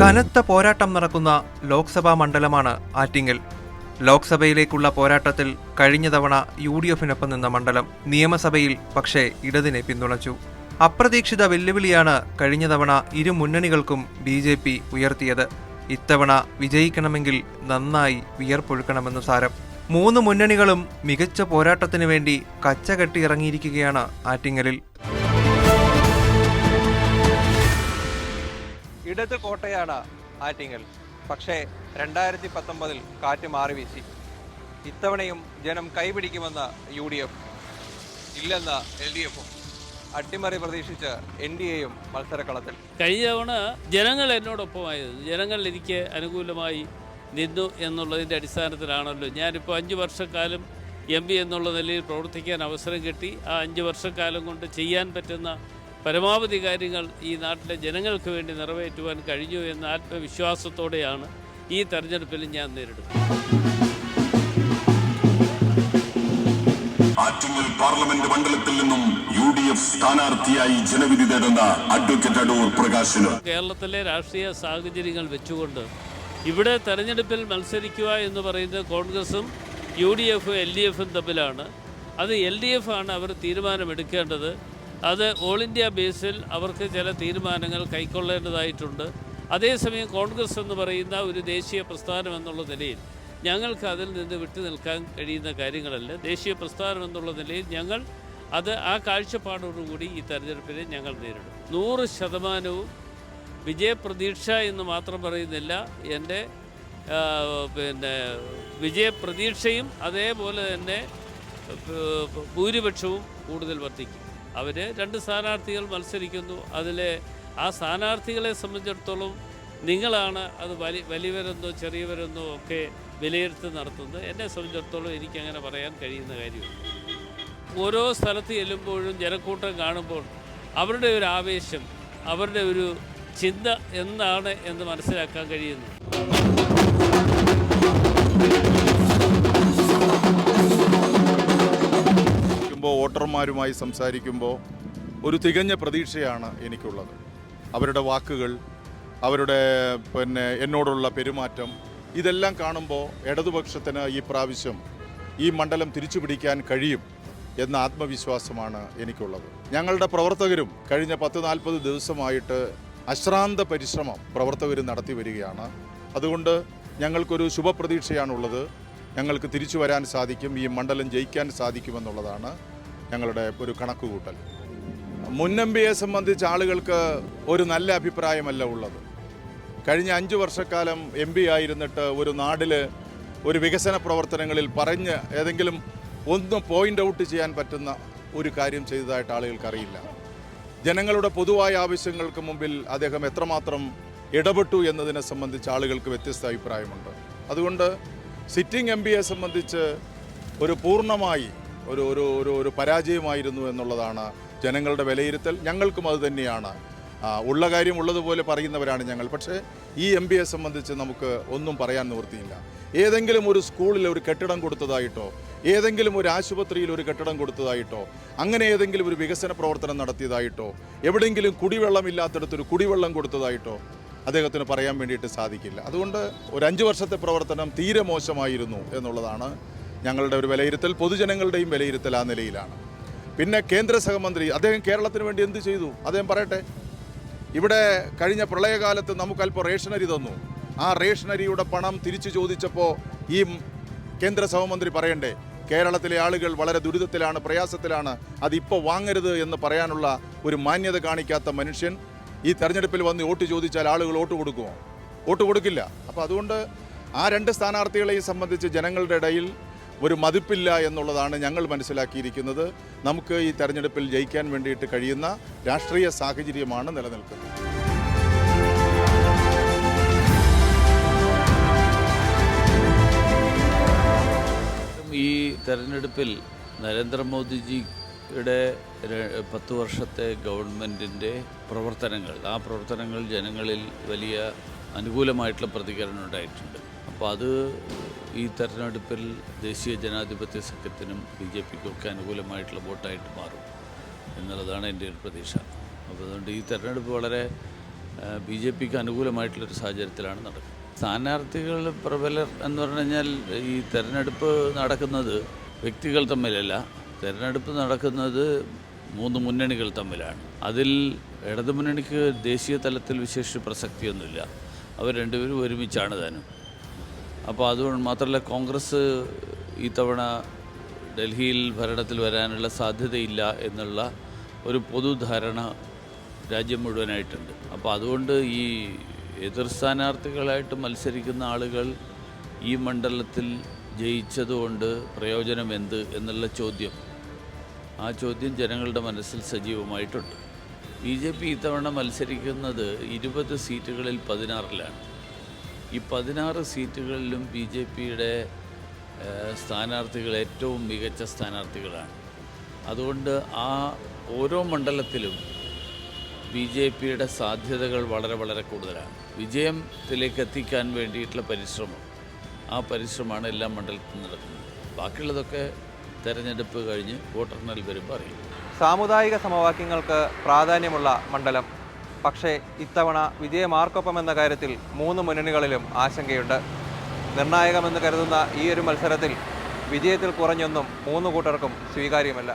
കനത്ത പോരാട്ടം നടക്കുന്ന ലോക്സഭാ മണ്ഡലമാണ് ആറ്റിങ്ങൽ. ലോക്സഭയിലേക്കുള്ള പോരാട്ടത്തിൽ കഴിഞ്ഞ തവണ യു ഡി എഫിനൊപ്പം നിന്ന മണ്ഡലം നിയമസഭയിൽ പക്ഷേ ഇടതിനെ പിന്തുണച്ചു. അപ്രതീക്ഷിത വെല്ലുവിളിയാണ് കഴിഞ്ഞ തവണ ഇരു മുന്നണികൾക്കും ബി ജെ പി ഉയർത്തിയത്. ഇത്തവണ വിജയിക്കണമെങ്കിൽ നന്നായി വിയർപ്പൊഴുക്കണമെന്നു സാരം. മൂന്ന് മുന്നണികളും മികച്ച പോരാട്ടത്തിനു വേണ്ടി കച്ചകെട്ടിയിറങ്ങിയിരിക്കുകയാണ് ആറ്റിങ്ങലിൽ. ഇടത് കോട്ടയാണ് ആറ്റിങ്ങൽ പക്ഷേ രണ്ടായിരത്തി പത്തൊമ്പതിൽ കാറ്റ് മാറി വീശി. ഇത്തവണയും ജനം കൈപിടിക്കുമെന്ന് യു ഡി എഫ് ഇല്ലെന്ന് എൽ ഡി എഫും അട്ടിമറി പ്രതീക്ഷിച്ച് എൻ ഡി എയും മത്സരക്കളത്തിൽ. കഴിഞ്ഞ തവണ ജനങ്ങൾ എന്നോടൊപ്പമായിരുന്നു ജനങ്ങൾ എനിക്ക് അനുകൂലമായി നിന്നു എന്നുള്ളതിന്റെ അടിസ്ഥാനത്തിലാണല്ലോ. ഞാനിപ്പോൾ അഞ്ച് വർഷക്കാലം എം പി എന്നുള്ള നിലയിൽ പ്രവർത്തിക്കാൻ അവസരം കിട്ടി. ആ അഞ്ച് വർഷക്കാലം കൊണ്ട് ചെയ്യാൻ പറ്റുന്ന പരമാവധി കാര്യങ്ങൾ ഈ നാട്ടിലെ ജനങ്ങൾക്ക് വേണ്ടി നിറവേറ്റുവാൻ കഴിഞ്ഞു എന്ന ആത്മവിശ്വാസത്തോടെയാണ് ഈ തെരഞ്ഞെടുപ്പിൽ ഞാൻ നേരിടുന്നത്. ആറ്റിങ്ങൽ പാർലമെന്റ് മണ്ഡലത്തിൽ നിന്നും യു ഡി എഫ് സ്ഥാനാർത്ഥിയായി ജനവിധി തേടുന്ന അഡ്വക്കേറ്റ് അടൂർ പ്രകാശന്. കേരളത്തിലെ രാഷ്ട്രീയ സാഹചര്യങ്ങൾ വെച്ചുകൊണ്ട് ഇവിടെ തെരഞ്ഞെടുപ്പിൽ മത്സരിക്കുക എന്ന് പറയുന്നത് കോൺഗ്രസും യു ഡി എഫും എൽ ഡി എഫും തമ്മിലാണ്. അത് എൽ ഡി എഫ് ആണ് അവർ തീരുമാനമെടുക്കേണ്ടത്. അത് ഓൾ ഇന്ത്യ ബേസിൽ അവർക്ക് ചില തീരുമാനങ്ങൾ കൈക്കൊള്ളേണ്ടതായിട്ടുണ്ട്. അതേസമയം കോൺഗ്രസ് എന്ന് പറയുന്ന ഒരു ദേശീയ പ്രസ്ഥാനം എന്നുള്ള നിലയിൽ ഞങ്ങൾക്ക് അതിൽ നിന്ന് വിട്ടു നിൽക്കാൻ കഴിയുന്ന കാര്യങ്ങളല്ല. ദേശീയ പ്രസ്ഥാനം എന്നുള്ള നിലയിൽ ഞങ്ങൾ അത് ആ കാഴ്ചപ്പാടോടുകൂടി ഈ തെരഞ്ഞെടുപ്പിനെ ഞങ്ങൾ നേരിടും. നൂറ് ശതമാനവും വിജയപ്രതീക്ഷ എന്ന് മാത്രം പറയുന്നില്ല. എന്റെ പിന്നെ വിജയപ്രതീക്ഷയും അതേപോലെ തന്നെ ഭൂരിപക്ഷവും കൂടുതൽ വർദ്ധിക്കും. അവർ രണ്ട് സ്ഥാനാർത്ഥികൾ മത്സരിക്കുന്നു. അതിലെ ആ സ്ഥാനാർത്ഥികളെ സംബന്ധിച്ചിടത്തോളം നിങ്ങളാണ് അത് വലി വലിയവരെന്നോ ചെറിയവരെന്നോ ഒക്കെ വിലയിരുത്തി നടത്തുന്നത്. എന്നെ സംബന്ധിച്ചിടത്തോളം എനിക്കങ്ങനെ പറയാൻ കഴിയുന്ന കാര്യമില്ല. ഓരോ സ്ഥലത്ത് ചെല്ലുമ്പോഴും ജനക്കൂട്ടം കാണുമ്പോൾ അവരുടെ ഒരു ആവേശം അവരുടെ ഒരു ചിന്ത എന്താണ് എന്ന് മനസ്സിലാക്കാൻ കഴിയുന്നു. സംസാരിക്കുമ്പോൾ വോട്ടർമാരുമായി സംസാരിക്കുമ്പോൾ ഒരു തികഞ്ഞ പ്രതീക്ഷയാണ് എനിക്കുള്ളത്. അവരുടെ വാക്കുകൾ അവരുടെ പിന്നെ എന്നോടുള്ള പെരുമാറ്റം ഇതെല്ലാം കാണുമ്പോൾ ഇടതുപക്ഷത്തിന് ഈ പ്രാവശ്യം ഈ മണ്ഡലം തിരിച്ചു പിടിക്കാൻ കഴിയും എന്ന ആത്മവിശ്വാസമാണ് എനിക്കുള്ളത്. ഞങ്ങളുടെ പ്രവർത്തകരും കഴിഞ്ഞ പത്ത് നാൽപ്പത് ദിവസമായിട്ട് അശ്രാന്ത പരിശ്രമം പ്രവർത്തകർ നടത്തി വരികയാണ്. അതുകൊണ്ട് ഞങ്ങൾക്കൊരു ശുഭപ്രതീക്ഷയാണുള്ളത്. ഞങ്ങൾക്ക് തിരിച്ചു വരാൻ സാധിക്കും ഈ മണ്ഡലം ജയിക്കാൻ സാധിക്കുമെന്നുള്ളതാണ് ഞങ്ങളുടെ ഒരു കണക്കുകൂട്ടൽ. മുൻ എം പിയെ സംബന്ധിച്ച് ആളുകൾക്ക് ഒരു നല്ല അഭിപ്രായമല്ല ഉള്ളത്. കഴിഞ്ഞ അഞ്ച് വർഷക്കാലം എം പി ആയിരുന്നിട്ട് ഒരു നാടിൽ ഒരു വികസന പ്രവർത്തനങ്ങളിൽ പറഞ്ഞ് ഏതെങ്കിലും ഒന്ന് പോയിന്റ് ഔട്ട് ചെയ്യാൻ പറ്റുന്ന ഒരു കാര്യം ചെയ്തതായിട്ട് ആളുകൾക്കറിയില്ല ജനങ്ങളുടെ പൊതുവായ ആവശ്യങ്ങൾക്ക് മുമ്പിൽ അദ്ദേഹം എത്രമാത്രം ഇടപെട്ടു എന്നതിനെ സംബന്ധിച്ച് ആളുകൾക്ക് വ്യത്യസ്ത അഭിപ്രായമുണ്ട്. അതുകൊണ്ട് സിറ്റിംഗ് എം പിയെ സംബന്ധിച്ച് ഒരു പൂർണമായി ഒരു ഒരു ഒരു ഒരു പരാജയമായിരുന്നു എന്നുള്ളതാണ് ജനങ്ങളുടെ വിലയിരുത്തൽ. ഞങ്ങൾക്കും അത് തന്നെയാണ്. ഉള്ള കാര്യം ഉള്ളതുപോലെ പറയുന്നവരാണ് ഞങ്ങൾ. പക്ഷേ ഈ എം പിയെ സംബന്ധിച്ച് നമുക്ക് ഒന്നും പറയാൻ നിവൃത്തിയില്ല. ഏതെങ്കിലും ഒരു സ്കൂളിൽ ഒരു കെട്ടിടം കൊടുത്തതായിട്ടോ ഏതെങ്കിലും ഒരു ആശുപത്രിയിൽ ഒരു കെട്ടിടം കൊടുത്തതായിട്ടോ അങ്ങനെ ഏതെങ്കിലും ഒരു വികസന പ്രവർത്തനം നടത്തിയതായിട്ടോ എവിടെയെങ്കിലും കുടിവെള്ളമില്ലാത്തടത്തൊരു കുടിവെള്ളം കൊടുത്തതായിട്ടോ അദ്ദേഹത്തിന് പറയാൻ വേണ്ടിയിട്ട് സാധിക്കില്ല. അതുകൊണ്ട് ഒരു അഞ്ച് വർഷത്തെ പ്രവർത്തനം തീരെ മോശമായിരുന്നു എന്നുള്ളതാണ് ഞങ്ങളുടെ ഒരു വിലയിരുത്തൽ പൊതുജനങ്ങളുടെയും വിലയിരുത്തൽ ആ നിലയിലാണ്. പിന്നെ കേന്ദ്ര സഹമന്ത്രി അദ്ദേഹം കേരളത്തിന് വേണ്ടി എന്ത് ചെയ്തു? അദ്ദേഹം പറയട്ടെ. ഇവിടെ കഴിഞ്ഞ പ്രളയകാലത്ത് നമുക്കല്പം റേഷനരി തന്നു. ആ റേഷനരിയുടെ പണം തിരിച്ചു ചോദിച്ചപ്പോൾ ഈ കേന്ദ്ര സഹമന്ത്രി പറയണ്ടേ കേരളത്തിലെ ആളുകൾ വളരെ ദുരിതത്തിലാണ് പ്രയാസത്തിലാണ് അതിപ്പോൾ വാങ്ങരുത് എന്ന് പറയാനുള്ള ഒരു മാന്യത കാണിക്കാത്ത മനുഷ്യൻ ഈ തെരഞ്ഞെടുപ്പിൽ വന്ന് വോട്ട് ചോദിച്ചാൽ ആളുകൾ വോട്ട് കൊടുക്കുമോ? വോട്ട് കൊടുക്കില്ല. അപ്പോൾ അതുകൊണ്ട് ആ രണ്ട് സ്ഥാനാർത്ഥികളെയും സംബന്ധിച്ച് ജനങ്ങളുടെ ഇടയിൽ ഒരു മതിപ്പില്ല എന്നുള്ളതാണ് ഞങ്ങൾ മനസ്സിലാക്കിയിരിക്കുന്നത്. നമുക്ക് ഈ തെരഞ്ഞെടുപ്പിൽ ജയിക്കാൻ വേണ്ടിയിട്ട് കഴിയുന്ന രാഷ്ട്രീയ സാഹചര്യമാണ് നിലനിൽക്കുന്നത്. ഈ തെരഞ്ഞെടുപ്പിൽ നരേന്ദ്രമോദിജിയുടെ പത്ത് വർഷത്തെ ഗവൺമെന്റിന്റെ പ്രവർത്തനങ്ങൾ ആ പ്രവർത്തനങ്ങൾ ജനങ്ങളിൽ വലിയ അനുകൂലമായിട്ടുള്ള പ്രതികരണം ഉണ്ടായിട്ടുണ്ട്. അപ്പോൾ അത് ഈ തെരഞ്ഞെടുപ്പിൽ ദേശീയ ജനാധിപത്യ സഖ്യത്തിനും ബി ജെ പിക്കും ഒക്കെ അനുകൂലമായിട്ടുള്ള വോട്ടായിട്ട് മാറും എന്നുള്ളതാണ് എന്റെ ഒരു പ്രതീക്ഷ. അപ്പോൾ അതുകൊണ്ട് ഈ തെരഞ്ഞെടുപ്പ് വളരെ ബി ജെ പിക്ക് അനുകൂലമായിട്ടുള്ളൊരു സാഹചര്യത്തിലാണ് നടക്കുന്നത്. സ്ഥാനാർത്ഥികൾ പ്രബലർ എന്ന് പറഞ്ഞു കഴിഞ്ഞാൽ ഈ തെരഞ്ഞെടുപ്പ് നടക്കുന്നത് വ്യക്തികൾ തമ്മിലല്ല. തെരഞ്ഞെടുപ്പ് നടക്കുന്നത് മൂന്ന് മുന്നണികൾ തമ്മിലാണ്. അതിൽ ഇടതുമുന്നണിക്ക് ദേശീയ തലത്തിൽ വിശേഷ പ്രസക്തിയൊന്നുമില്ല. അവർ രണ്ടുപേരും ഒരുമിച്ചാണ് താനും. അപ്പോൾ അതുകൊണ്ട് മാത്രമല്ല കോൺഗ്രസ് ഇത്തവണ ഡൽഹിയിൽ ഭരണത്തിൽ വരാനുള്ള സാധ്യതയില്ല എന്നുള്ള ഒരു പൊതുധാരണ രാജ്യം മുഴുവനായിട്ടുണ്ട്. അപ്പോൾ അതുകൊണ്ട് ഈ എതിർ സ്ഥാനാർത്ഥികളായിട്ട് മത്സരിക്കുന്ന ആളുകൾ ഈ മണ്ഡലത്തിൽ ജയിച്ചതുകൊണ്ട് പ്രയോജനം എന്ത് എന്നുള്ള ചോദ്യം. ആ ചോദ്യം ജനങ്ങളുടെ മനസ്സിൽ സജീവമായിട്ടുണ്ട്. ബി ജെ പി ഇത്തവണ മത്സരിക്കുന്നത് ഇരുപത് സീറ്റുകളിൽ പതിനാറിലാണ്. ഈ പതിനാറ് സീറ്റുകളിലും ബി ജെ പിയുടെ സ്ഥാനാർത്ഥികൾ ഏറ്റവും മികച്ച സ്ഥാനാർത്ഥികളാണ്. അതുകൊണ്ട് ആ ഓരോ മണ്ഡലത്തിലും ബി ജെ പിയുടെ സാധ്യതകൾ വളരെ വളരെ കൂടുതലാണ്. വിജയത്തിലേക്ക് എത്തിക്കാൻ വേണ്ടിയിട്ടുള്ള പരിശ്രമം ആ പരിശ്രമമാണ് എല്ലാ മണ്ഡലത്തിലും നടക്കുന്നത്. ബാക്കിയുള്ളതൊക്കെ തെരഞ്ഞെടുപ്പ് കഴിഞ്ഞ് വോട്ടെണ്ണൽ വരുമ്പോൾ അറിയും. സാമുദായിക സമവാക്യങ്ങൾക്ക് പ്രാധാന്യമുള്ള മണ്ഡലം പക്ഷേ ഇത്തവണ വിജയമാർക്കൊപ്പം എന്ന കാര്യത്തിൽ മൂന്ന് മുന്നണികളിലും ആശങ്കയുണ്ട്. നിർണായകമെന്ന് കരുതുന്ന ഈ ഒരു മത്സരത്തിൽ വിജയത്തിൽ കുറഞ്ഞൊന്നും മൂന്ന് കൂട്ടർക്കും സ്വീകാര്യമല്ല.